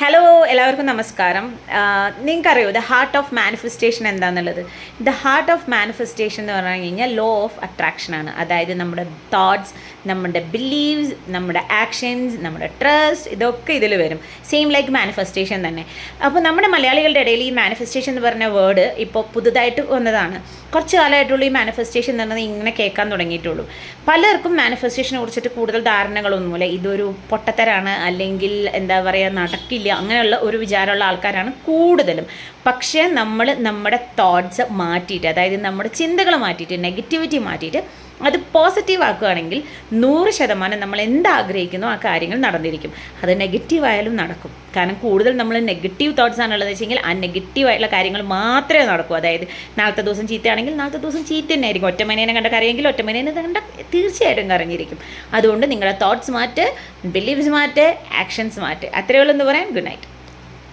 Hello എല്ലാവർക്കും നമസ്കാരം. നിങ്ങൾക്കറിയോ ദ ഹാർട്ട് ഓഫ് മാനിഫെസ്റ്റേഷൻ എന്താണെന്നുള്ളത് ദ ഹാർട്ട് ഓഫ് മാനിഫെസ്റ്റേഷൻ എന്ന് പറഞ്ഞു കഴിഞ്ഞാൽ ലോ ഓഫ് അട്രാക്ഷനാണ് അതായത് നമ്മുടെ തോട്ട്സ് നമ്മുടെ ബിലീവ്സ് നമ്മുടെ ആക്ഷൻസ് നമ്മുടെ ട്രസ്റ്റ് ഇതൊക്കെ ഇതിൽ വരും. സെയിം ലൈക്ക് മാനിഫെസ്റ്റേഷൻ തന്നെ. അപ്പോൾ നമ്മുടെ മലയാളികളുടെ ഇടയിൽ ഈ മാനിഫെസ്റ്റേഷൻ എന്ന് പറഞ്ഞ വേർഡ് ഇപ്പോൾ പുതുതായിട്ട് വന്നതാണ്. കുറച്ച് കാലമായിട്ടുള്ള ഈ മാനിഫെസ്റ്റേഷൻ എന്ന് പറഞ്ഞത് ഇങ്ങനെ കേൾക്കാൻ തുടങ്ങിയിട്ടുള്ളൂ. പലർക്കും മാനിഫെസ്റ്റേഷനെ കുറിച്ചിട്ട് കൂടുതൽ ധാരണകളൊന്നുമില്ല. ഇതൊരു പൊട്ടത്തരാണ് അല്ലെങ്കിൽ എന്താ പറയുക നടക്കില്ല. അങ്ങനെയുള്ള ഒരു വിചാരമുള്ള ആൾക്കാരാണ് കൂടുതലും. പക്ഷേ നമ്മൾ നമ്മുടെ തോട്ട്സ് മാറ്റിയിട്ട് അതായത് നമ്മുടെ ചിന്തകൾ മാറ്റിയിട്ട് നെഗറ്റിവിറ്റി മാറ്റിയിട്ട് അത് പോസിറ്റീവ് ആക്കുകയാണെങ്കിൽ നൂറ് ശതമാനം നമ്മൾ എന്താഗ്രഹിക്കുന്നോ ആ കാര്യങ്ങൾ നടന്നിരിക്കും. അത് നെഗറ്റീവ് ആയാലും നടക്കും. കാരണം കൂടുതൽ നമ്മൾ നെഗറ്റീവ് തോട്ട്സ് ആണുള്ളത് വെച്ചെങ്കിൽ ആ നെഗറ്റീവ് ആയിട്ടുള്ള കാര്യങ്ങൾ മാത്രമേ നടക്കൂ. അതായത് നാളത്തെ ദിവസം ചീത്തയാണെങ്കിൽ നാളത്തെ ദിവസം ചീത്ത തന്നെ ആയിരിക്കും. ഒറ്റമനേനെ കണ്ട കറിയെങ്കിൽ ഒറ്റമനേനെ കണ്ട തീർച്ചയായിട്ടും കറങ്ങിയിരിക്കും അതുകൊണ്ട് നിങ്ങളുടെ തോട്ട്സ് മാറ്റ് ബിലീവ്സ് മാറ്റ് ആക്ഷൻസ് മാറ്റ്. അത്രയേ ഉള്ളൂ എന്ന് പറയാൻ ഗുഡ് നൈറ്റ്